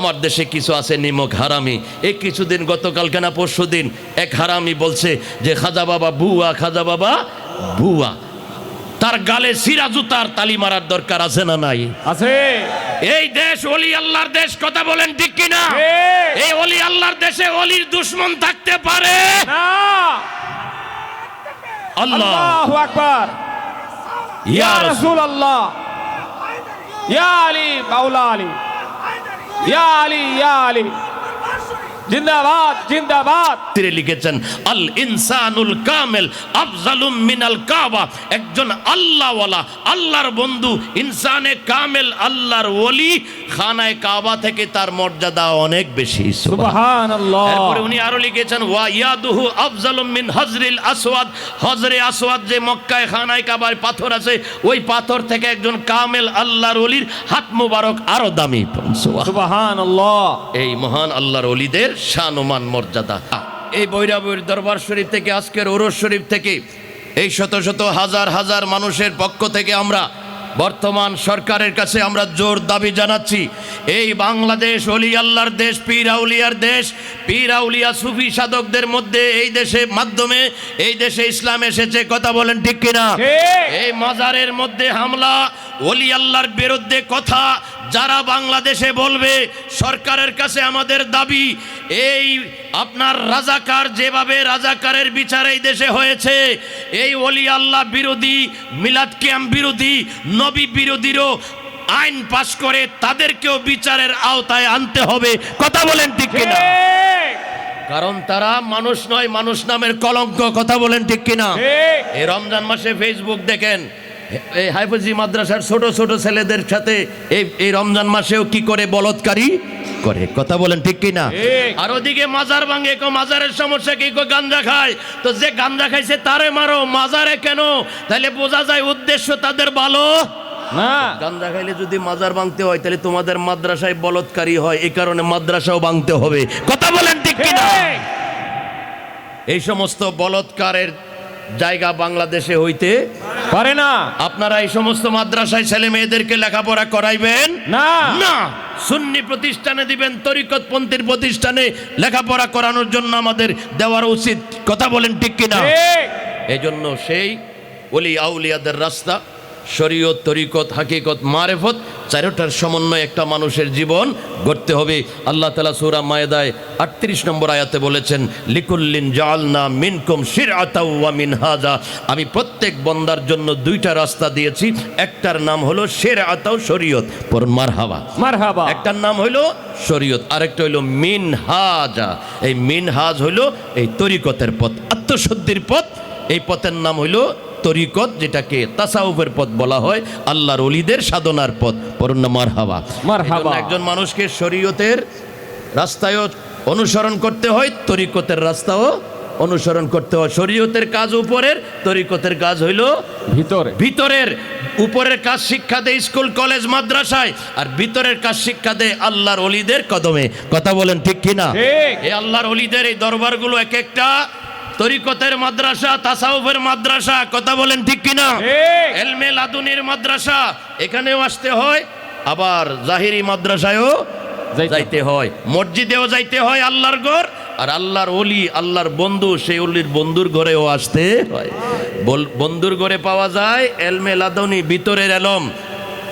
আমার দেশে কিছু আছে নিমক হারামি। এই কিছুদিন গতকালকে না পরশু দিন এক হারামি বলছে যে খাজা বাবা বুয়া খাজা বাবা বুয়া। তার গালে সিরা জুতার তালি মারার দরকার আছে না নাই? আছে। এই দেশ অলি আল্লাহর দেশ কথা বলেন ঠিক কিনা? ঠিক। এই অলি আল্লাহর দেশে অলির দুশ্মন থাকতে পারে? না। আল্লাহ। আল্লাহু আকবার। ইয়া রাসূল। রাসূলুল্লাহ। ইয়া আলী মাওলা আলী। ইয়া আলী ইয়া আলী জিন্দাবাদ জিন্দাবাদ। তিনি লিখেছেন আল ইনসানুল কামেল আফজালুম মিনাল কাবা। একজন আল্লাহওয়ালা আল্লাহর বন্ধু ইনসানে কামেল আল্লাহর ওলি খানায় কাবা থেকে তার মর্যাদা অনেক বেশি সুবহানাল্লাহ। এরপরে উনি আরও লিখেছেন ওয়া ইয়াদুহু আফজালুম মিন হজরিল আসওয়াদ। হজরে আসওয়াদ যে মক্কায় খানায় কাবার পাথর আছে ওই পাথর থেকে একজন কামেল আল্লাহর ওলির হাত মুবারক আরও দামি। সুবহান। সুবহানাল্লাহ। এই মহান আল্লাহর অলিদের শানমান মর্যাদা। এই বৈরাবীর দরবার শরীফ থেকে আজকের ওরস শরীফ থেকে এই শত শত হাজার হাজার মানুষের পক্ষ থেকে আমরা বর্তমান সরকারের কাছে আমরা জোর দাবি জানাচ্ছি এই বাংলাদেশ অলি আল্লাহর দেশ পীর আউলিয়ার দেশ পীর আউলিয়া সুফি সাধকদের মধ্যে এই দেশে মাধ্যমে এই দেশে ইসলাম এসেছে কথা বলেন ঠিক কিনা? এই মাজারের মধ্যে হামলা অলি আল্লাহর বিরুদ্ধে কথা যারা বাংলাদেশে বলবে সরকারের কাছে আমাদের দাবি এই আপনার রাজাকার যেভাবে রাজাকারের বিচার এই দেশে হয়েছে এই অলি আল্লাহ বিরোধী মিলাদ ক্যাম্প বিরোধী নবী বিরোধীরও আইন পাশ করে তাদেরকেও বিচারের আওতায় আনতে হবে। কথা বলেন ঠিক কিনা? কারণ তারা মানুষ নয় মানুষ নামের কলঙ্ক। কথা বলেন ঠিক কিনা? এই রমজান মাসে ফেসবুক দেখেন এই হাইফজি মাদ্রাসার ছোট ছোট ছেলেদের সাথে এই এই রমজান মাসেও কি করে বলৎকারী? করে। কথা বলেন ঠিক কি না? আর ওদিকে মাজার ভাঙে কো মাজারের সমস্যা কি? কো গাঞ্জা খায়। তো যে গাঞ্জা খাইছে তারে মারো। মাজারে কেন? তাহলে বোঝা যায় উদ্দেশ্য তাদের ভালো। না। গাঞ্জা খাইলে যদি মাজার ভাঙতে হয় তাহলে তোমাদের মাদ্রাসায় বলৎকারী হয়। এই কারণে মাদ্রাসাও ভাঙতে হবে। কথা বলেন ঠিক কি না? এই সমস্ত বলৎকারের জায়গা বাংলাদেশে হইতে পারে না। আপনারা এই সমস্ত মাদ্রাসায় ছেলে মেয়েদেরকে লেখাপড়া করাইবেন? না। না। সুন্নি প্রতিষ্ঠানে দিবেন তরিকতপন্থীর প্রতিষ্ঠানে লেখাপড়া করানোর জন্য আমাদের দেওয়ার উচিত। কথা বলেন ঠিক কিনা? এই জন্য সেই ওলি আউলিয়াদের রাস্তা শরীয়ত তরিকত হাকিকত মারেফত চারোটার সমন্বয়ে একটা মানুষের জীবন গড়তে হবে। আল্লাহ তালা সুরা মায়েদায় আটত্রিশ নম্বর আয়াতে বলেছেন লিকুল্লিন জালনা মিনকুম শির আতাউয়া মিন হাজা আমি প্রত্যেক বন্দার জন্য দুইটা রাস্তা দিয়েছি। একটার নাম হলো শের আতাও শরীয়ত পরন মার হাওয়া মারহাবা। একটার নাম হইল শরীয়ত আরেকটা হইল মিনহাজা। এই মিনহাজ হইল এই তরিকতের পথ আত্মশুদ্ধির পথ। এই পথের নাম হইল তরিকত যেটাকে তাসাউফের পথ বলা হয় আল্লাহর অলিদের সাধনার পথ। পরন্য মারহাবা। মারহাবা। একজন মানুষকে শরীয়তের রাস্তায়ও অনুসরণ করতে হয় তরিকতের রাস্তাও অনুসরণ করতে হয়। শরীয়তের কাজ উপরের তরিকতের কাজ হইল ভিতরে। ভিতরের। উপরের কাজ শিক্ষা দেয় স্কুল কলেজ মাদ্রাসায় আর ভিতরের কাজ শিক্ষা দেয় আল্লাহর অলিদের কদমে। কথা বলেন ঠিক কিনা। এই আল্লাহর অলিদের এই দরবারগুলো এক একটা তরিকতের মাদ্রাসা তাসাউফের মাদ্রাসা কথা বলেন ঠিক কিনা? এলমে লাদুনির মাদ্রাসা এখানেও আসতে হয় আবার জাহিরি মাদ্রাসায়ও যাইতে হয়। মসজিদেও যাইতে হয় আল্লাহর ঘর আর আল্লাহর অলি আল্লাহর বন্ধু সেই অলির বন্ধুর ঘরেও আসতে হয়। বন্ধুর ঘরে পাওয়া যায় এলমে লাদনি ভিতরের এলম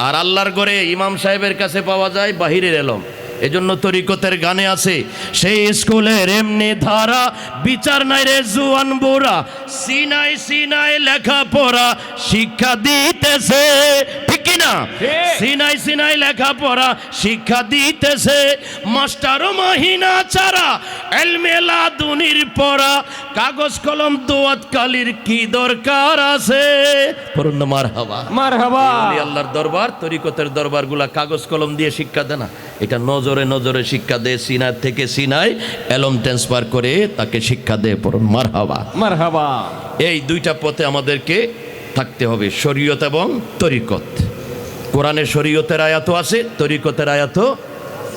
আর আল্লাহর ঘরে ইমাম সাহেবের কাছে পাওয়া যায় বাহিরের এলম। এজন্য তরিকতের গানে আছে সেই স্কুলের এমনি ধারা বিচার নাই রে জুয়ান বোরা সিনাই সিনাই লেখা পড়া শিক্ষা দিতেছে ঠিক কি না? ঠিক। সিনাই সিনাই লেখাপড়া শিক্ষা দিতেছে মাস্টার মহিনা ছাড়া এলমেলা দুনির পড়া কাগজ কলম দোয়াত কালির কি দরকার আছে? পূর্ণ মার হাওয়া মারহাবা। অলি আল্লাহর দরবার তরিকতের দরবারগুলা কাগজ কলম দিয়ে শিক্ষা দেয় না এটা নজরে নজরে শিক্ষা দেয় সিনার থেকে সিনায় এলম ট্রান্সফার করে তাকে শিক্ষা দেয় পড়ুন। মার হাওয়া মারহাবা। এই দুইটা পথে আমাদেরকে থাকতে হবে শরীয়ত এবং তরিকত। কোরআনের শরীয়তের আয়াতও আছে তরিকতের আয়াতও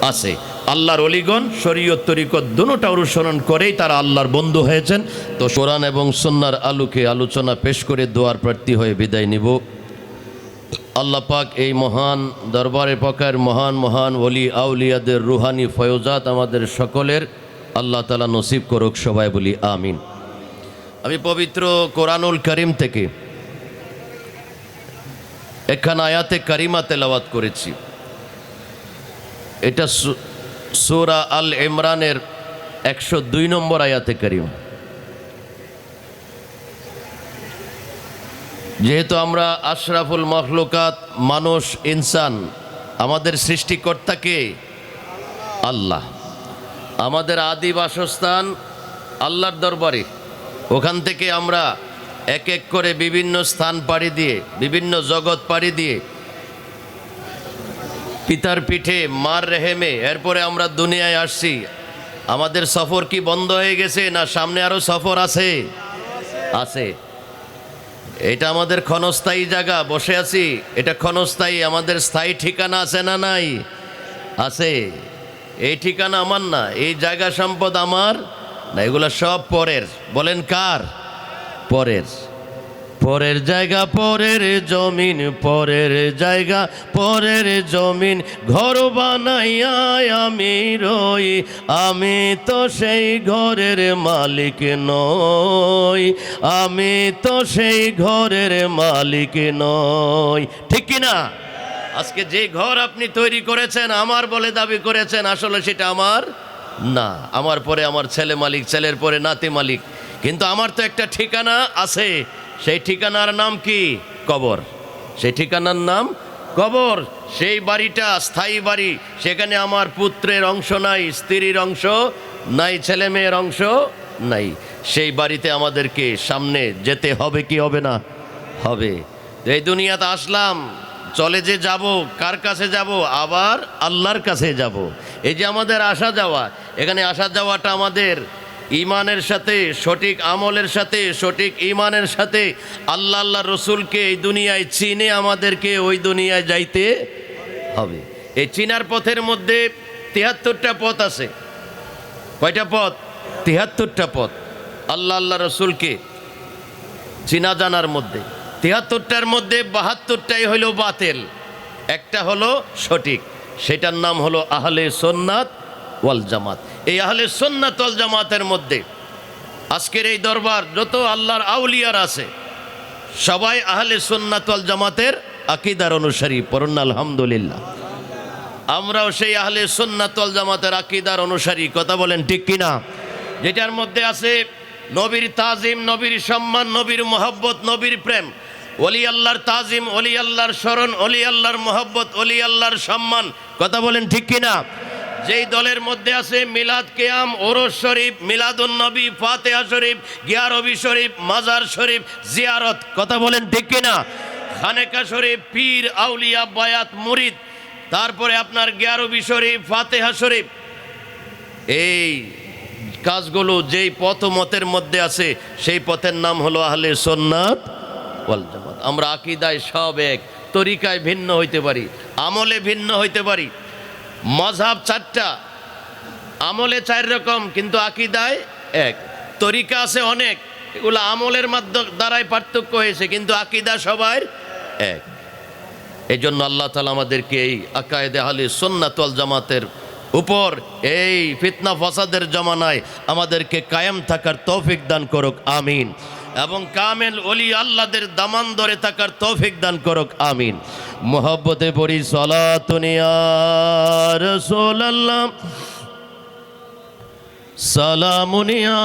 আছে। আল্লাহর অলিগণ শরীয়ত তরিকত দুটা অনুসরণ করেই তারা আল্লাহর বন্ধু হয়েছেন। তো কোরআন এবং সন্ন্যার আলোকে আলোচনা পেশ করে দোয়ার প্রার্থী হয়ে বিদায় নিব। আল্লাহ পাক এই মহান দরবারে পাকের মহান মহান ওলি, আউলিয়াদের রুহানি ফয়জাত আমাদের সকলের আল্লাহ তালা নসিব করুক, সবাই বলি আমিন। আমি পবিত্র কোরআনুল করিম থেকে এখানে আয়াতে কারিমা তেলাওয়াত করেছি। এটা সূরা আল ইমরানের একশো দুই নম্বর আয়াতে কারিম। যেহেতু আমরা আশরাফুল মখলুকাত মানুষ, ইনসান, আমাদের সৃষ্টিকর্তাকে আল্লাহ। আমাদের আদি বাসস্থান আল্লাহর দরবারে। ওখান থেকে আমরা এক এক করে বিভিন্ন স্থান পাড়ি দিয়ে, বিভিন্ন জগৎ পাড়ি দিয়ে, পিতার পিঠে, মার রেহেমে, এরপরে আমরা দুনিয়ায় আসছি। আমাদের সফর কি বন্ধ হয়ে গেছে না সামনে আরও সফর আছে? আছে। এটা আমাদের ক্ষণস্থায়ী জায়গা, বসে আছি। এটা ক্ষণস্থায়ী, আমাদের স্থায়ী ঠিকানা আছে না নাই? আছে। এই ঠিকানা আমার না, এই জায়গা সম্পদ আমার না, এগুলো সব পরের। বলেন কার? পরের। পরের জায়গা, পরের জমিন, পরের জায়গা, পরের জমিন। ঘর বানাইয়া আমি রই, আমি তো সেই ঘরের মালিক নই, আমি তো সেই ঘরের মালিক নই। ঠিক কি না? আজকে যে ঘর আপনি তৈরি করেছেন, আমার বলে দাবি করেছেন, আসলে সেটা আমার না। আমার পরে আমার ছেলে মালিক, ছেলের পরে নাতি মালিক। কিন্তু আমার তো একটা ঠিকানা আছে। সেই ঠিকানার নাম কি? কবর। সেই ঠিকানার নাম কবর। সেই বাড়িটা স্থায়ী বাড়ি। সেখানে আমার পুত্রের অংশ নাই, স্ত্রীর অংশ নাই, ছেলে মেয়ের অংশ নাই। সেই বাড়িতে আমাদেরকে সামনে যেতে হবে কি হবে না? হবে। এই দুনিয়াতে আসলাম, চলে যে যাব, কার কাছে যাব? আবার আল্লাহর কাছে যাব। এই যে আমাদের আসা যাওয়া, এখানে আসা যাওয়াটা আমাদের ইমানের সাথে, সঠিক আমলের সাথে, সঠিক ইমানের সাথে আল্লাহ আল্লাহ রসুলকে এই দুনিয়ায় চিনে আমাদেরকে ওই দুনিয়ায় যাইতে হবে। এই চিনার পথের মধ্যে তিয়াত্তরটা পথ আছে। কয়টা পথ? তিয়াত্তরটা পথ। আল্লাহ আল্লাহ রসুলকে চিনা জানার মধ্যে। তিয়াত্তরটার মধ্যে বাহাত্তরটাই হলো বাতেল। একটা হলো সঠিক। সেটার নাম হলো আহলে সোননাথ ওয়াল জামাত। এই আহলে সোননাথ ওয়াল জামাতের মধ্যে আজকের এই দরবার যত আল্লাহর আউলিয়ার আছে, সবাই আহলে সোননাথ ওয়াল জামাতের আকিদার অনুসারী, পড়ুন আলহামদুলিল্লাহ। আমরাও সেই আহলে সুন্নাতল জামাতের আকিদার অনুসারী, কথা বলেন ঠিক কিনা? যেটার মধ্যে আছে নবীর তাজিম, নবীর সম্মান, নবীর মোহব্বত, নবীর প্রেম। অলি আল্লাহর তাজিম অলি আল্লাহর স্মরণ অলি আল্লাহর মোহব্বত অলি আল্লাহর সম্মান, কথা বলেন ঠিক কিনা? যেই দলের মধ্যে আছে মিলাদ কেয়াম, ওরস শরীফ, মিলাদুন নবী, ফাতেহা শরীফ গিয়ারবি শরীফ, মাজার শরীফ, জিয়ারত। কথা বলেন ঠিক কিনা? খানেকা শরীফ, পীর, আউলিয়া, বায়াত, মুরিদ। তারপরে আপনার গিয়ারবি শরীফ, ফাতেহা শরীফ। এই কাজগুলো যেই পথ মতের মধ্যে আছে, সেই পথের নাম হলো আহলে জামাত। আমরা আকিদায় সব এক, তরিকায় ভিন্ন হইতে পারি, আমলে ভিন্ন হইতে পারি। মজহাব চারটা, আমলে চার রকম, কিন্তু আকিদায় এক। তরিকা আছে অনেক, এগুলো আমলের মাধ্যম দ্বারাই পার্থক্য হয়েছে, কিন্তু আকিদা সবার এক। এই জন্য আল্লাহ তালা আমাদেরকে এই আকায়েদে আলী সন্ন্যাতল জামাতের উপর এই ফিতনা ফসাদের জমানায় আমাদেরকে কায়েম থাকার তৌফিক দান করুক, আমিন। এবং কামেল অলি আল্লাদের দামান ধরে থাকার তৌফিক দান করুক আমিন। মোহব্বতে পড়ি সলাতুনিয়া রসোল্লাহ সালামুনিয়া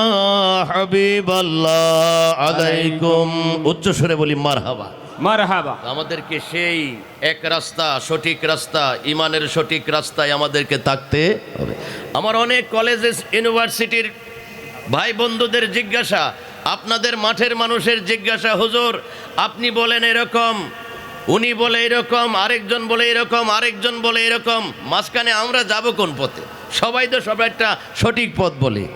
হাবিবাল্লাহ। আলাইকুম। উচ্চ সুরে বলি মারহাবা। মারহাবা। আমাদেরকে সেই এক রাস্তা সঠিক রাস্তা ইমানের সঠিক রাস্তায় আমাদেরকে থাকতে হবে। আমার অনেক কলেজেস ইউনিভার্সিটির ভাই বন্ধুদের জিজ্ঞাসা, আপনাদের মাঠের মানুষের জিজ্ঞাসা, হুজুর, আপনি বলেন এরকম, উনি বলে এরকম, আরেকজন বলে এরকম, আরেকজন বলে এরকম, মাঝখানে আমরা যাব কোন পথে? সবাই তো সবাই একটা সঠিক পথ বলে।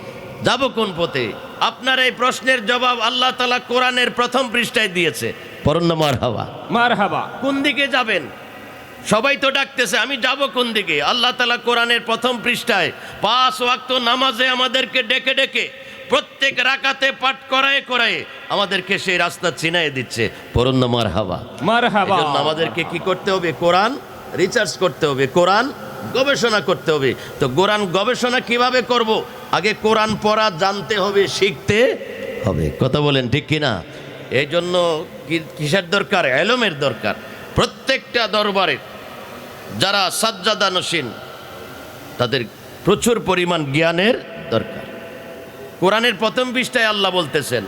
যাব কোন পথে? আপনার এই প্রশ্নের জবাব আল্লাহ তালা কোরআনের প্রথম পৃষ্ঠায় দিয়েছে। পরন্নমার হাওয়া। মারহাবা। কোন দিকে যাবেন? সবাই তো ডাকতেছে আমি যাব কোন দিকে? আল্লাহ তালা কোরআনের প্রথম পৃষ্ঠায় পাঁচ ওয়াক্ত নামাজে আমাদেরকে ডেকে ডেকে প্রত্যেক রাকাতে পাঠ করায় করায় আমাদেরকে সেই রাস্তা চিনাই দিচ্ছে। পরন্য মার হাওয়া মারহাবা। এজন্য আমাদেরকে কি করতে হবে? কোরআন রিসার্চ করতে হবে কোরআন গবেষণা করতে হবে। তো কোরআন গবেষণা কীভাবে করব? আগে কোরআন পড়া জানতে হবে শিখতে হবে। কথা বলেন ঠিক কি না এই জন্য কিসের দরকার? এলমের দরকার। প্রত্যেকটা দরবারে যারা সাজ্জাদানসীন তাদের প্রচুর পরিমাণ জ্ঞানের দরকার। কোরআনের প্রথম পৃষ্ঠায় আল্লাহ বলতেছেন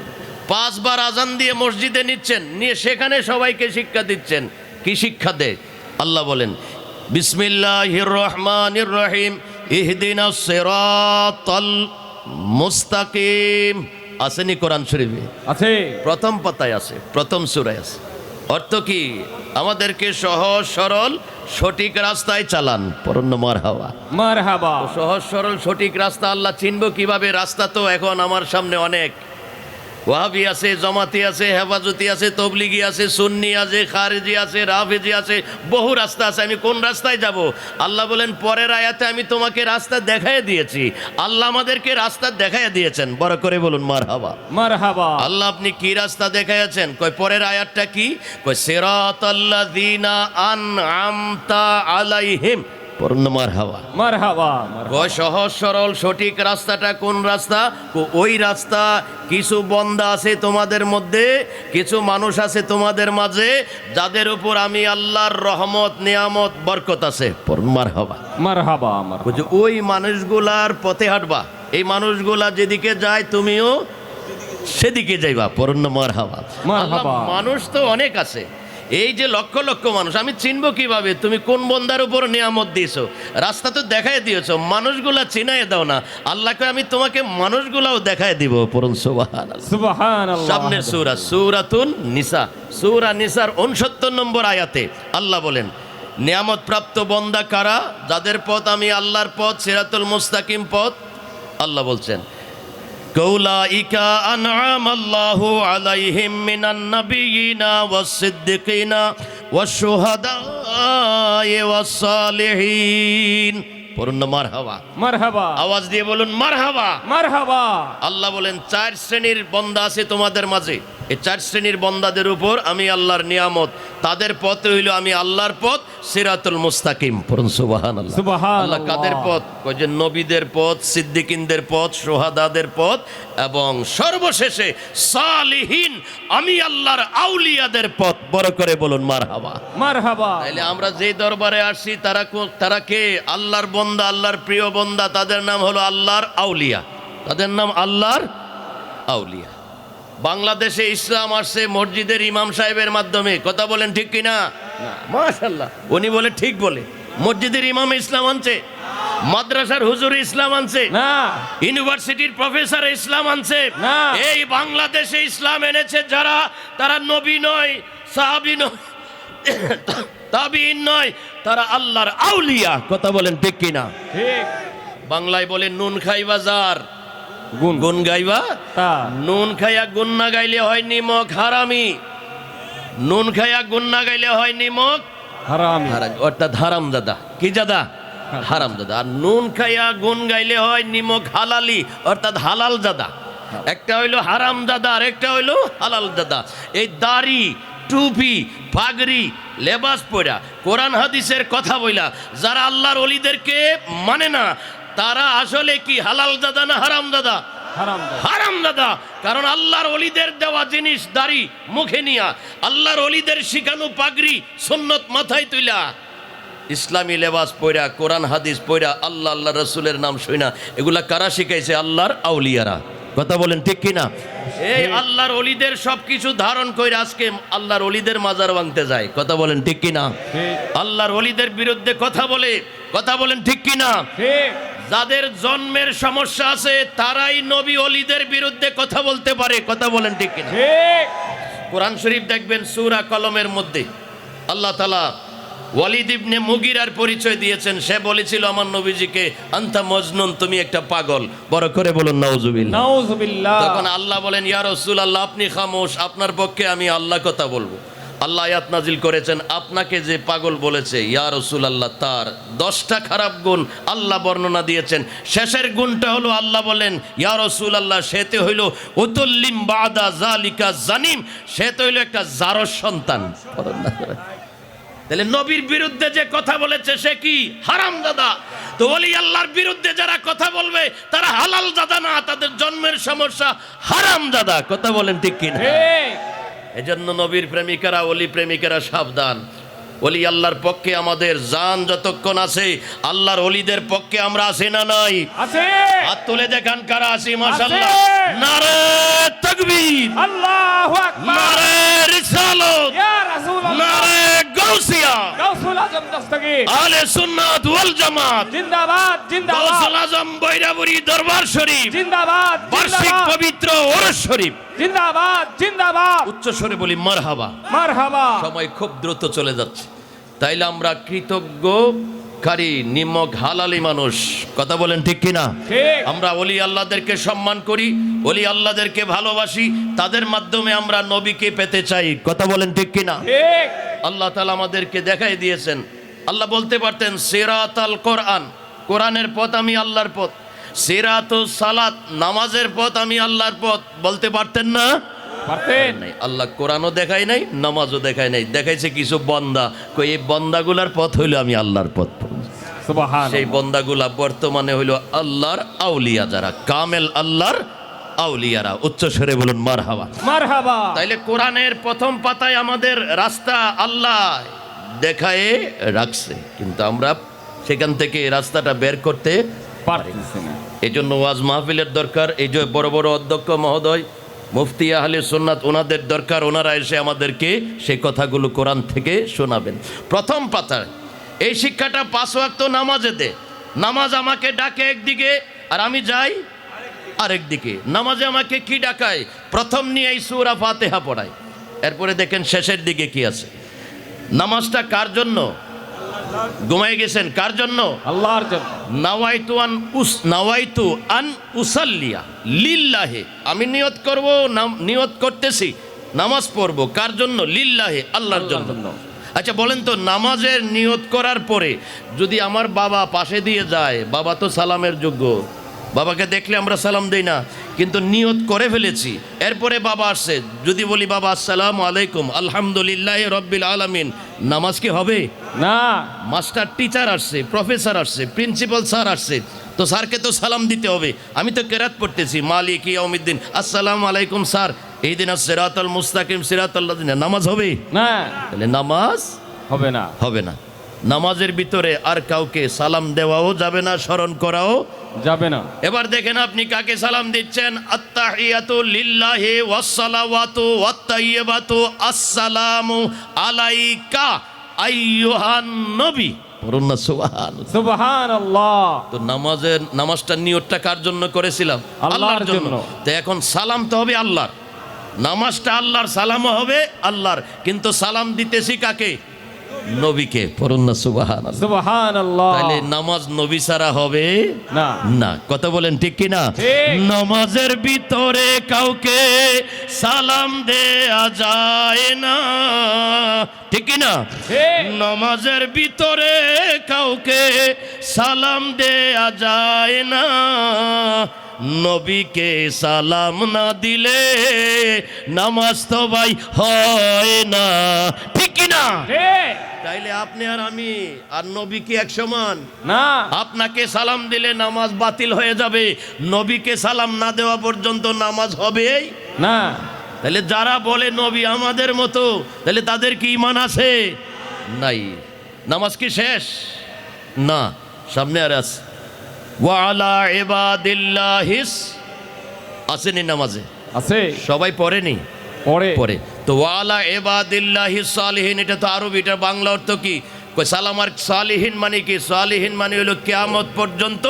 পাঁচবার আজান দিয়ে মসজিদে নিচ্ছেন নিয়ে সেখানে সবাইকে শিক্ষা দিচ্ছেন। কি শিক্ষা দেয়? আল্লাহ বলেন বিসমিল্লাহির রহমান রহিম ইহদিনা মুস্তাকিম। আসেনি কোরআন শরীফে? আছে। প্রথম পাতায় আছে প্রথম সুরায় আছে। অর্থ কি? আমাদেরকে সহজ সরল সঠিক রাস্তায় চালান। পরণ্যমার হাওয়া মার হাওয়া সহজ সরল সঠিক রাস্তা আল্লাহ চিনব কীভাবে? রাস্তা তো এখন আমার সামনে অনেক। ওয়াহাবি আছে জমাতি আছে হেফাজতি আছে তবলিগি আছে সুন্নি আছে খারেজি আছে রাফেজি আছে বহু রাস্তা আছে আমি কোন রাস্তায় যাব? আল্লাহ বলেন পরের আয়াতে আমি তোমাকে রাস্তা দেখাই দিয়েছি। আল্লাহ আমাদেরকে রাস্তা দেখাই দিয়েছেন। বড় করে বলুন মার হাওয়া মারহাবা। আল্লাহ আপনি কি রাস্তা দেখাইয়াছেন? কই পরের আয়াতটা কি? কই সিরাতাল্লাযীনা আনআমতা আলাইহিম। পূর্ণমার হাওয়া। মারহাবা কয় সহজ সরল সঠিক রাস্তাটা কোন রাস্তা? ওই রাস্তা কিছু বন্দা আছে তোমাদের মধ্যে কিছু মানুষ আছে তোমাদের মাঝে যাদের উপর আমি আল্লাহর রহমত নিয়ামত বরকত আছে। পূর্ণমার হাওয়া। মারহাবা আমার ওই মানুষগুলার পথে হাঁটবা। এই মানুষগুলা যেদিকে যায় তুমিও সেদিকে যাইবা। পরন্য মার হাওয়া। আল্লাহ, মানুষ তো অনেক আছে। এই যে লক্ষ লক্ষ মানুষ আমি চিনবো কীভাবে? তুমি কোন বন্দার উপর নিয়ামত দিয়েছ? রাস্তা তো দেখাই দিয়েছ মানুষগুলা চিনাই দাও না। আল্লাহকে আমি তোমাকে মানুষগুলাও দেখাই দিব পরম সুবহান সামনে সুরা সুরাতুন নিসা। সুরা নিসার উনসত্তর নম্বর আয়াতে আল্লাহ বলেন নিয়ামত প্রাপ্ত বন্দা কারা? যাদের পথ আমি আল্লাহর পথ সিরাতুল মুস্তাকিম পথ? আল্লাহ বলছেন পূর্ণ মারহাবা। মারহাবা। আওয়াজ দিয়ে বলুন মারহাবা। মারহাবা। আল্লাহ বলেন চার শ্রেণির বন্দা আছে তোমাদের মাঝে। এই চার শ্রেণির বন্দাদের উপর আমি আল্লাহর নিয়ামত তাদের পথ হইল আমি আল্লাহর পথ সিরাতুল মুস্তাকিম। পড়ুন সুবাহান আল্লাহ কাদের পথ? কয় যে নবীদের পথ সিদ্দিকিনদের পথ সোহাদাদের পথ এবং সর্বশেষে সালিহীন আমি আল্লাহর আউলিয়াদের পথ। বড় করে বলুন মার হাওয়া মারহাবা। তাইলে আমরা যে দরবারে আসি তারা তারা কে? আল্লাহর বন্দা আল্লাহর প্রিয় বন্দা তাদের নাম হলো আল্লাহর আউলিয়া। তাদের নাম আল্লাহর আউলিয়া। বাংলাদেশে ইসলাম আসছে মসজিদের ইমাম সাহেবের মাধ্যমে। কথা বলেন ঠিক কিনা? মাশাল্লাহ উনি বলে ঠিক বলে। মসজিদের ইমাম ইসলাম আনছে মাদ্রাসার হুজুর ইসলাম আনছে না। ইউনিভার্সিটির প্রফেসর ইসলাম আনছে। না। এই বাংলাদেশে ইসলাম এনেছে যারা তারা নবী নয় সাহাবি নয় তাবিন নয় তারা আল্লাহর আউলিয়া। কথা বলেন ঠিক কিনা? ঠিক। বাংলায় বলে নুন খাই বাজার। গুণ। গুন গাইবা? তা। নুন খাইয়া গুণ না গাইলে হয় নিমক হারামি। নুন খাইয়া গুণ না গাইলে হয় নিমক হারামি। অর্থাৎ হারাম দাদা কি দাদা হারাম দাদা আর নুন খাইয়া গুণ গাইলে হয় নিমক হালালি অর্থাৎ হালাল দাদা একটা হইল হারাম দাদা আর একটা হইল হালাল দাদা এই দাড়ি টুপি পাগড়ি লেবাস পরা কোরআন হাদিসের কথা বইলা যারা আল্লাহর অলিদেরকে মানে না তারা আসলে কি হালাল দাদা না হারাম দাদা? হারাম হারাম দাদা। কারণ আল্লাহর অলিদের দেওয়া জিনিস দাড়ি মুখে নিয়া। আল্লাহর অলিদের শিখানো পাগড়ি সন্নত মাথায় তুলা ইসলামী লেবাস পয়রা কোরআন হাদিস পয়রা আল্লাহ আল্লাহ রসুলের নাম শুনা এগুলা কারা শিখাইছে? আল্লাহর আউলিয়ারা। কথা বলেন ঠিক কিনা? এই আল্লাহর অলিদের সব কিছু ধারণ করে আজকে আল্লাহর অলিদের মাজার ভাঙতে যায়। কথা বলেন ঠিক কিনা? ঠিক। আল্লাহর অলিদের বিরুদ্ধে কথা বলে কথা বলেন ঠিক কিনা? ঠিক। যাদের জন্মের সমস্যা আছে তারাই নবী অলিদের বিরুদ্ধে কথা বলতে পারে। কথা বলেন ঠিক কিনা? কোরআন শরীফ দেখবেন সূরা কলমের মধ্যে। আল্লাহ তালা ওয়ালিদ ইবনে মুগিরার পরিচয় দিয়েছেন। সে বলেছিল আমার নবীজিকে আন্তা মজনুন তুমি একটা পাগল। বড় করে বলুন নাউজুবিল্লাহ। নাউজুবিল্লাহ। তখন আল্লাহ বলেন ইয়া রসুল আল্লাহ আপনি খামোশ। আপনার পক্ষে আমি আল্লাহ কথা বলব। আল্লাহ আয়াত নাজিল করেছেন আপনাকে যে পাগল বলেছে ইয়া রসুল আল্লাহ তার দশটা খারাপ গুণ আল্লাহ বর্ণনা দিয়েছেন। শেষের গুণটা হলো আল্লাহ বলেন ইয়া রসুল আল্লাহ সেতে হইল উতুল্লিম বাদা জালিকা জানিম। সে তো হইল একটা জারস সন্তান। তাহলে নবীর বিরুদ্ধে যে কথা বলেছে সে কি? হারাম দাদা। তো বলি আল্লাহর বিরুদ্ধে যারা কথা বলবে তারা হালাল দাদা না তাদের জন্মের সমস্যা হারাম দাদা। কথা বলেন ঠিক কিনা? ঠিক। এজন্য নবীর প্রেমিকারা অলি প্রেমিকারা সাবধান। অলি আল্লাহর পক্ষে আমাদের জান যতক্ষণ আছে আল্লাহর অলিদের পক্ষে আমরা আছি না নাই? আছে। হাত তুলে দেখান কারা আছি মাশাআল্লাহ। নারে তাকবীর। আল্লাহু আকবার। নারে আজম দস্তগীর আলে সুন্নাত ওয়াল জামাত। জিন্দাবাদ জিন্দাবাদ। গাউসুল আজম বৈরাবুরি দরবার শরীফ। জিন্দাবাদ বার্ষিক পবিত্র ওরস শরীফ। জিন্দাবাদ জিন্দাবাদ। উচ্চ স্বরে বলি মারহাবা। মারহাবা। সময় খুব দ্রুত চলে যাচ্ছে। তাইলে আমরা কৃতজ্ঞকারী নিমক হালালি মানুষ। কথা বলেন ঠিক কিনা? আমরা অলি আল্লাহদেরকে সম্মান করি অলি আল্লাহদেরকে ভালোবাসি তাদের মাধ্যমে আমরা নবীকে পেতে চাই। কথা বলেন ঠিক কিনা? আল্লাহ তালা আমাদেরকে দেখাই দিয়েছেন। আল্লাহ বলতে পারতেন সিরাত আল কোরআন। কোরআনের পথ আমি আল্লাহর পথ। সিরাত সালাত নামাজের পথ আমি আল্লাহর পথ। বলতে পারতেন না? আল্লাহ কোরআনও দেখায় নাই নামাজও দেখায় নাই। দেখাইছে কিছু বন্দা। কই এই বন্দাগুলার পথ হইল আমি আল্লাহর পথ। সেই বন্দাগুলা বর্তমানে হইল আল্লাহর আউলিয়া যারা কামেল আল্লাহর আউলিয়ারা। উচ্চ স্বরে বলুন মার হাওয়া মারহাবা। তাইলে কোরআনের প্রথম পাতায় আমাদের রাস্তা আল্লাহ দেখায়ে রাখছে। কিন্তু আমরা সেখান থেকে রাস্তাটা বের করতে পারতেছি এই জন্য ওয়াজ মাহফিলের দরকার এই যে বড় বড় অধ্যক্ষ মহোদয় মুফতি আহলে সুন্নাত ওনাদের দরকার ওনারা এসে আমাদেরকে সেই কথাগুলো কোরআন থেকে শোনাবেন। প্রথম পাতায় এই শিক্ষাটা পাঁচ ওয়াক্ত নামাজে দে। নামাজ আমাকে ডাকে একদিকে আর আমি যাই আরেক দিকে। নামাজে আমাকে কি ডাকায়? প্রথম নিয়ে এই সুরা ফাতেহা পড়ায়। এরপরে দেখেন শেষের দিকে কি আছে। নামাজটা কার জন্য? ঘুমাই গেছেন কার জন্য? আল্লাহর জন্য। নাওয়াইতু আন উস নাওয়াইতু আন উসাল্লিয়া। লিল্লাহে। আমি নিয়ত করব নাম- নিয়ত করতেছি। নামাজ পড়ব কার জন্য? লিল্লাহে আল্লাহর জন্য। আচ্ছা বলেন তো নামাজের নিয়ত করার পরে যদি আমার বাবা পাশে দিয়ে যায় বাবা তো সালামের যোগ্য বাবাকে দেখলে আমরা সালাম দেই না কিন্তু নিয়ত করে ফেলেছি এরপরে বাবা আসছে যদি বলি বাবা আসসালাম আলাইকুম আলহামদুলিল্লাহ রব্বিল আলামিন নামাজ কি হবে? না। মাস্টার টিচার আসছে প্রফেসর আসছে প্রিন্সিপাল স্যার আসছে তো স্যারকে তো সালাম দিতে হবে। আমি তো কেরাত পড়তেছি মালিক ইয়াউমিদ্দিন আসসালাম আলাইকুম স্যার এই দিন সিরাতাল মুস্তাকিম সিরাতাল্লাহ নামাজ হবে? না। তাহলে নামাজ হবে না। হবে না। নামাজের ভিতরে আর কাউকে সালাম দেওয়াও যাবে না স্মরণ করাও যাবে না। এবার দেখেন আপনি কাকে সালাম দিচ্ছেন? আত্তাহিয়াতু লিল্লাহি ওয়াসসালাওয়াতু ওয়াত্তাইয়্যিবাতু আসসালামু আলাইকা আইয়ুহান নবী। পড়ুন না সুবহানাল্লাহ সুবহানাল্লাহ। তো নামাজের নামাজটা নিয়তটা কার জন্য করেছিলাম? আল্লাহর জন্য। তো এখন সালাম তো হবে আল্লাহর। নামাজটা আল্লাহর সালামও হবে আল্লাহর। কিন্তু সালাম দিতেছি কাকে? নবীকে। পড়ুন না সুবহানাল্লাহ। সুবহানাল্লাহ। তাহলে নামাজ নবী ছাড়া হবে না। না। কথা বলেন ঠিক কি না নামাজের ভিতরে কাউকে সালাম দেয়া যায় না। ঠিক কি না নামাজের ভিতরে কাউকে সালাম দেয়া যায় না। নবীকে সালাম না দিলে নামাজ তো ভাই হয় না। ঠিক না? তাইলে আপনি আর আমি আর নবী কি এক সমান। না। আপনাকে সালাম দিলে নামাজ বাতিল হয়ে যাবে। নবীকে সালাম না দেওয়া পর্যন্ত নামাজ হবেই। না। তাহলে যারা বলে নবী আমাদের মতো তাহলে তাদের কি ইমান আছে? নাই। নামাজ কি শেষ? না। সামনে আর আছে ওয়ালা এবাদিল্লাহিস আসেনি নামাজে। আছে? সবাই পড়েনি? পরে পরে তো ওয়ালা এবাদিল্লাহি সালিহিন এটা তো আরবি এটা বাংলা অর্থ কি? সালামার সালিহিন মানে কি? সালিহিন মানে হলো কিয়ামত পর্যন্ত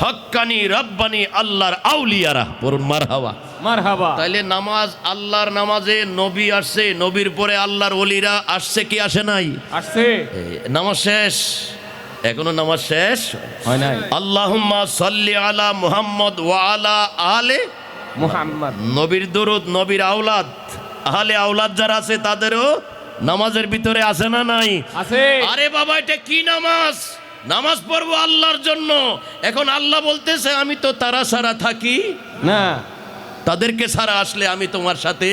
হক্কানি রব্বানি আল্লাহর আউলিয়ারা। পড়ুন মার হাওয়া মারহাবা। তাইলে নামাজ আল্লাহর নামাজে নবী আসছে নবীর পরে আল্লাহর ওলিরা আসছে কি আসে নাই? আসছে। নামাজ শেষ। এখনও নামাজ শেষ? হয় নাই। আল্লাহুম্মা সাল্লি আলা মুহাম্মদ ওয়া আলা আলে মুহাম্মদ। নবীর দরুদ নবীর আওলাদ। আহলে আওলাদ যারা আছে তাদেরও নামাজের ভিতরে আছে না নাই? আছে। আরে বাবা এটা কি নামাজ? নামাজ পড়ব আল্লাহর জন্য। এখন আল্লাহ বলতেছে আমি তো তারা সারা থাকি। না। তাদেরকে সারা আসলে আমি তোমার সাথে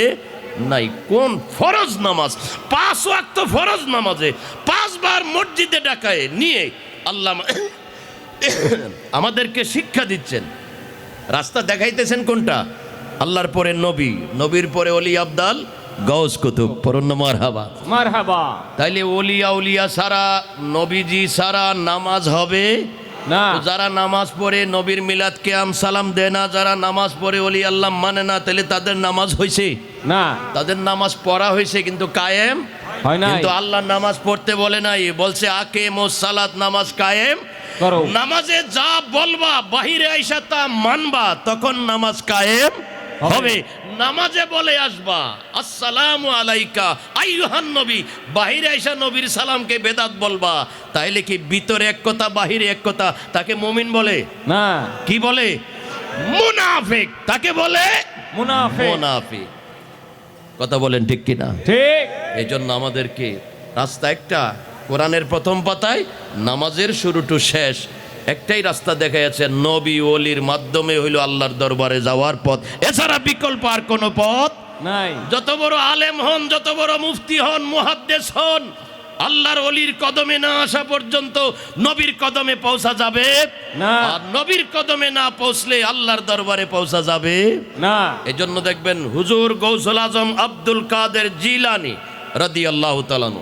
নাই। কোন ফরজ নামাজ? পাঁচ ওয়াক্ত ফরজ নামাজে পাঁচবার মসজিদে ডাকায় নিয়ে আল্লাহ আমা- আমাদেরকে শিক্ষা দিচ্ছেন। রাস্তা দেখাইতেছেন কোনটা? আল্লাহর পরে নবী নবীর পরে অলি আবদাল গৌস কুতুব পরন্নমার হাবা মারহাবা। তাইলে অলিয়া উলিয়া সারা নবীজি সারা নামাজ হবে না। যারা নামাজ পড়ে নবীর মিলাদ কেয়াম সালাম দেয় না যারা নামাজ পড়ে অলি আল্লাহ মানে না তাহলে তাদের নামাজ হয়েছে না। তাদের নামাজ পড়া হয়েছে কিন্তু কায়েম। হয় না কিন্তু আল্লাহ নামাজ পড়তে বলে নাই বলছে আকেম ও সালাত নামাজ কায়েম। নামাজে যা বলবা বাহিরে আইসা তা মানবা তখন নামাজ কায়েম। হবে। নামাজে বলে আসবা আসসালামু আলাইকা আইয়ুহান নবী। বাহিরে আইসা নবীর সালামকে বেদাত বলবা। তাইলে কি ভিতরে এক কথা বাহিরে এক কথা? তাকে মুমিন বলে? না। কি বলে? মুনাফিক। তাকে বলে? মুনাফে মুনাফিক। কথা বলেন ঠিক কিনা? ঠিক। এই জন্য আমাদেরকে রাস্তা একটা কোরআনের প্রথম পাতায় নামাজের শুরু টু শেষ একটাই রাস্তা দেখা যাচ্ছে নবী ওলির মাধ্যমে হইল আল্লাহর দরবারে যাওয়ার পথ। এছাড়া বিকল্প আর কোনো পথ? নাই। যত বড় আলেম হন যত বড় মুফতি হন মুহাদ্দেস হন আল্লাহর অলির কদমে না আসা পর্যন্ত নবীর কদমে পৌঁছা যাবে? না। আর নবীর কদমে না পৌঁছলে আল্লাহর দরবারে পৌঁছা যাবে? না। এজন্য দেখবেন হুজুর গৌসুল আজম আব্দুল কাদের জিলানি রাদি আল্লাহ তালানু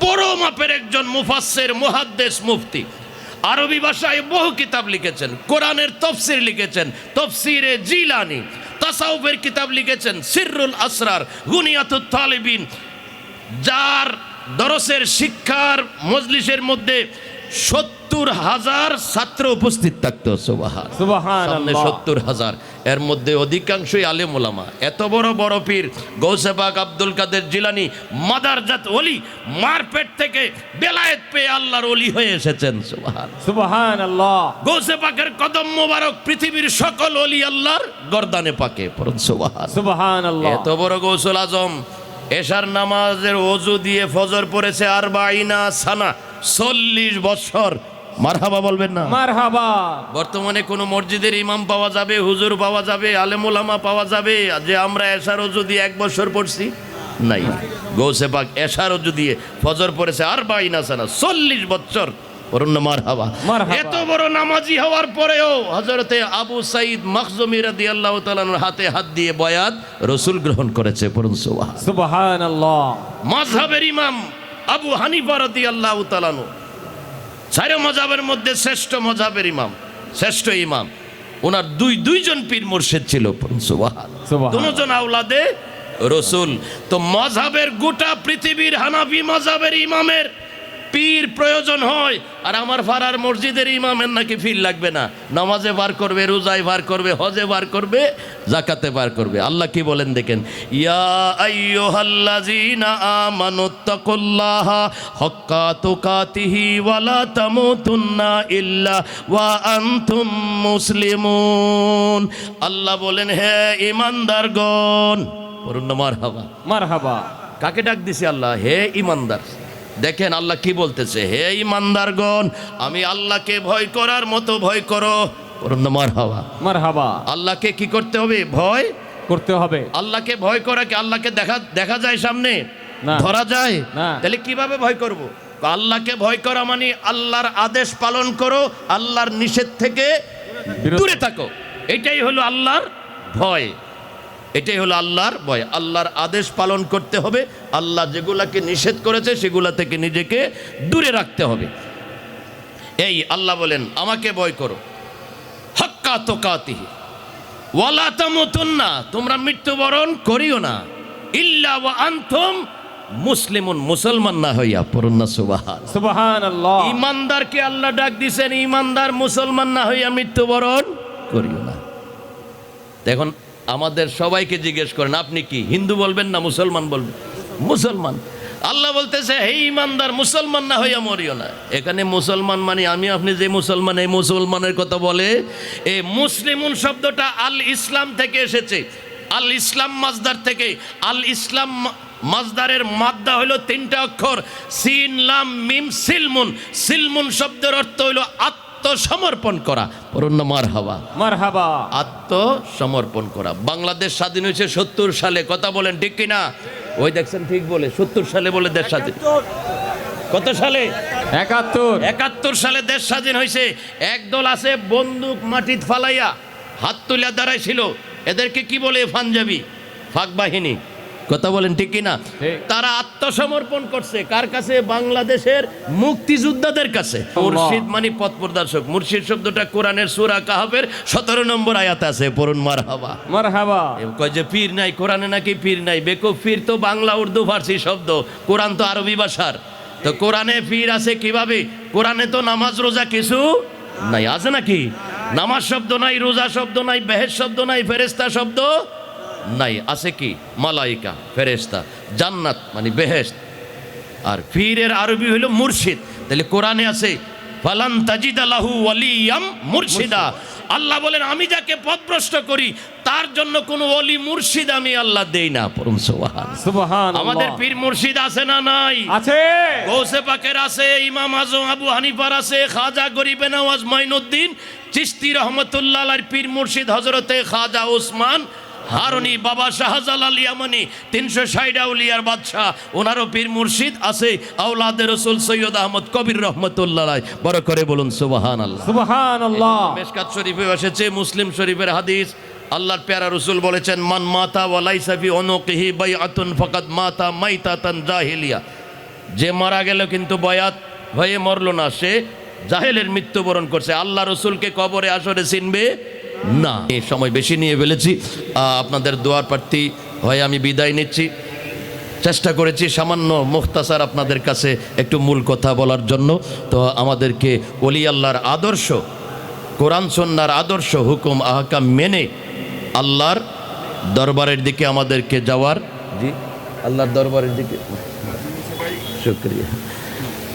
বড় মাপের একজন মুফাসসির মুহাদ্দেস মুফতি। আরবি ভাষায় বহু কিতাব লিখেছেন, কোরআনের তফসির লিখেছেন, তফসিরে জিলানি, তাসাউফের কিতাব লিখেছেন, সিররুল আসরার, গুনিয়াতুত তালিবিন, যার দরসের শিক্ষার মজলিসের মধ্যে সত্তর হাজার ছাত্র উপস্থিত থাকতো সুবাহান সামনে সত্তর হাজার। এর মধ্যে অধিকাংশই আলেম ওলামা। এত বড় বড় পীর গৌসেবাগ আব্দুল কাদের জিলানি মাদারজাত অলি মারপেট থেকে বেলায়েত পেয়ে আল্লাহর অলি হয়ে এসেছেন সুবহান সুবহানাল্লাহ গৌসেবাগের কদম মোবারক পৃথিবীর সকল অলি আল্লাহর গর্দানে পাকে পড়ুন সুবহান সুবহানাল্লাহ এত বড় গৌসুল আজম এশার নামাজের অজু দিয়ে ফজর পড়েছে আর বাইনা সানা চল্লিশ বছর মারহাবা বলবেন না। মারহাবা। বর্তমানে কোনো মসজিদের ইমাম পাওয়া যাবে হুজুর পাওয়া যাবে আলেমুলামা পাওয়া যাবে যে আমরা অজু দিয়ে এক বছর পড়ছি নাই। গৌসে পাক অজু দিয়ে ফজর পড়েছে আর বাইনা সানা চল্লিশ বছর। মারহাবা। মারহাবা। এত বড় নামাজি হওয়ার পরেও হজরতে আবু সাইদ মখজুমি রাদিয়াল্লাহু তাআলার হাতে হাত দিয়ে বয়াত রসুল গ্রহণ করেছে পড়ুন সুবহান সুবহানাল্লাহ। ইমাম আবু হানিফা রাদিয়াল্লাহু তাআলানু চারো মজাবের মধ্যে শ্রেষ্ঠ মজাবের ইমাম শ্রেষ্ঠ ইমাম। ওনার দুই দুইজন পীর মোর্শেদ ছিল। দুজন আওলাদে রসুল। তো মজাবের গোটা পৃথিবীর হানাফি মজাবের ইমামের পীর প্রয়োজন হয় আর আমার ফারার মসজিদের ইমামের নাকি ফির লাগবে না। নামাজে বার করবে রোজায় বার করবে হজে বার করবে জাকাতে বার করবে। আল্লাহ কি বলেন দেখেন ইয়া মুসলিমুন। আল্লাহ বলেন হে ইমানদার গণ মার হাবা মার হাবা কাকে ডাক দিছে আল্লাহ? হে ইমানদার। দেখেন আল্লাহ কি বলতেছে? হে ইমানদারগণ আমি আল্লাহকে ভয় করার মতো ভয় করো। মার হওয়া মারহাবা। আল্লাহকে কি করতে হবে? ভয়? করতে হবে। আল্লাহকে ভয় করা কি আল্লাহকে দেখা দেখা যায় সামনে? না। ধরা যায়। তাহলে কীভাবে ভয় করব? আল্লাহকে ভয় করা মানে আল্লাহর আদেশ পালন করো আল্লাহর নিষেধ থেকে দূরে থাকো। এটাই হলো আল্লাহর ভয়। এটাই হলো আল্লাহর ভয়। আল্লাহর আদেশ পালন করতে হবে। আল্লাহ যেগুলাকে নিষেধ করেছে সেগুলা থেকে নিজেকে দূরে রাখতে হবে। এই আল্লাহ বলেন আমাকে ভয় করো। হক্কা তোকাতিহি। ওয়ালা তামুতুন্না তোমরা মৃত্যুবরণ করিও না। ইল্লা ওয়া আনতুম মুসলিমুন মুসলমান না হইয়া পড়ুন না সুবহান। সুবহানাল্লাহ। ইমানদারকে আল্লাহ ডাক দিছেন ইমানদার মুসলমান না হইয়া মৃত্যুবরণ করিও না। এখন আমাদের সবাইকে জিজ্ঞেস করেন, আপনি কি হিন্দু বলবেন না মুসলমান বলবেন? মুসলমান। আল্লাহ বলতেছে, হে ইমানদার, মুসলমান না হইয়া মরিও না। এখানে মুসলমান মানে আমি, আপনি যে মুসলমান, এই মুসলমানের কথা বলে এই মুসলিমুন শব্দটা আল ইসলাম থেকে এসেছে। আল ইসলাম মাজদার থেকে, আল ইসলাম মাজদারের মাদ্দা হলো তিনটা অক্ষর, সিন, লাম, মিম, সিলমুন। সিলমুন শব্দের অর্থ হলো আত্মসমর্পণ করা। পরন্য মার হাওয়া মারহাবা। আত্মসমর্পণ করা। বাংলাদেশ স্বাধীন হয়েছে সত্তর সালে। কথা বলেন ঠিক কিনা? ওই দেখছেন ঠিক বলে। সত্তর সালে বলে দেশ স্বাধীন। কত সালে? একাত্তর। একাত্তর সালে দেশ স্বাধীন হয়েছে। একদল আছে বন্দুক মাটিত ফালাইয়া হাত তুলিয়া দাঁড়াইছিল। এদেরকে কি বলে পাঞ্জাবি? ফাঁক বাহিনী। কথা বলেন ঠিক কিনা। তারা আত্মসমর্পণ করছে। কার কাছে? বাংলাদেশের মুক্তিযোদ্ধাদের কাছে। মুর্শিদ মানে পথ প্রদর্শক মুর্শিদ শব্দটা কোরআনের সুরা কাহাবের সতেরো নম্বর আয়াত আছে। পড়ুন মার হাবা মারহাবা কয় যে পীর নাই কোরআনে নাকি পীর নাই? বেকো পীর তো বাংলা উর্দু ফার্সি শব্দ। কোরআন তো আরবি ভাষার। তো কোরআনে পীর আছে কীভাবে? কোরআনে তো নামাজ রোজা কিছু নাই। আছে নাকি? নামাজ শব্দ নাই রোজা শব্দ নাই বেহেস শব্দ নাই ফেরেস্তা শব্দ নাই আছে কি? মালাইকা ফেরেস্তা জান্নাত মানে বেহেস্ত আর পীরের আরবি হইল মুর্শিদ। তাহলে কোরআনে আছে ফালান তাজিদা ওয়ালিয়াম মুর্শিদা। আল্লাহ বলেন আমি যাকে পথভ্রষ্ট করি তার জন্য কোনো ওলি মুর্শিদ আমি আল্লাহ দেই না। পরম সুবহান। সুবহান আমাদের পীর মুর্শিদ আছে না নাই? আছে। গৌসে পাকের আছে ইমাম আজম আবু হানিফার আছে খাজা গরিবে নওয়াজ মাইনুদ্দিন চিস্তি রহমতুল্লাহ আর পীর মুর্শিদ হজরতে খাজা ওসমান হারুনি বাবা শাহজালাল ইয়ামানি তিনশো ষাট আউলিয়ার বাদশাহ। ওনারও পীর মুর্শিদ আছে আউলাদের রসুল সৈয়দ আহমদ কবির রহমতুল্লাহ বড় করে বলুন সুবাহান আল্লাহ সুবহান আল্লাহ মেশকাত শরীফে এসেছে মুসলিম শরীফের হাদিস। আল্লাহর প্যারা রসুল বলেছেন মান মাতা ওয়ালাই সাফি অনুকিহি বাই আতুন ফকাত মাতা মাইতাতান জাহিলিয়া। যে মারা গেল কিন্তু বয়াত হয়ে মরল না সে জাহেলের মৃত্যুবরণ করছে। আল্লাহ রসুলকে কবরে আসরে চিনবে না। এই সময় বেশি নিয়ে ফেলেছি। আপনাদের দোয়ার প্রার্থী হয়ে আমি বিদায় নিচ্ছি। চেষ্টা করেছি সামান্য মুখতাসার আপনাদের কাছে একটু মূল কথা বলার জন্য। তো আমাদেরকে অলি আল্লাহর আদর্শ, কোরআন সন্ন্যার আদর্শ হুকুম আহকাম মেনে আল্লাহর দরবারের দিকে আমাদেরকে যাওয়ার। জি, আল্লাহর দরবারের দিকে। শুক্রিয়া।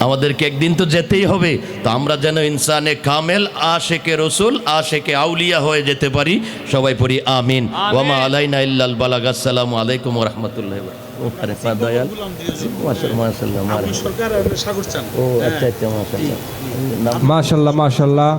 আমাদেরকে একদিন তো যেতেই হবে। তো আমরা যেন ইনসানে কামেল আশেকে রসুল আশেকে আউলিয়া হয়ে যেতে পারি। সবাই পড়ি আমিন। ওয়ামা আলাইনা ইল্লাল বালাগ। আসসালামু আলাইকুম ওয়া রাহমাতুল্লাহি মাশাল্লাহ মাশাল্লাহ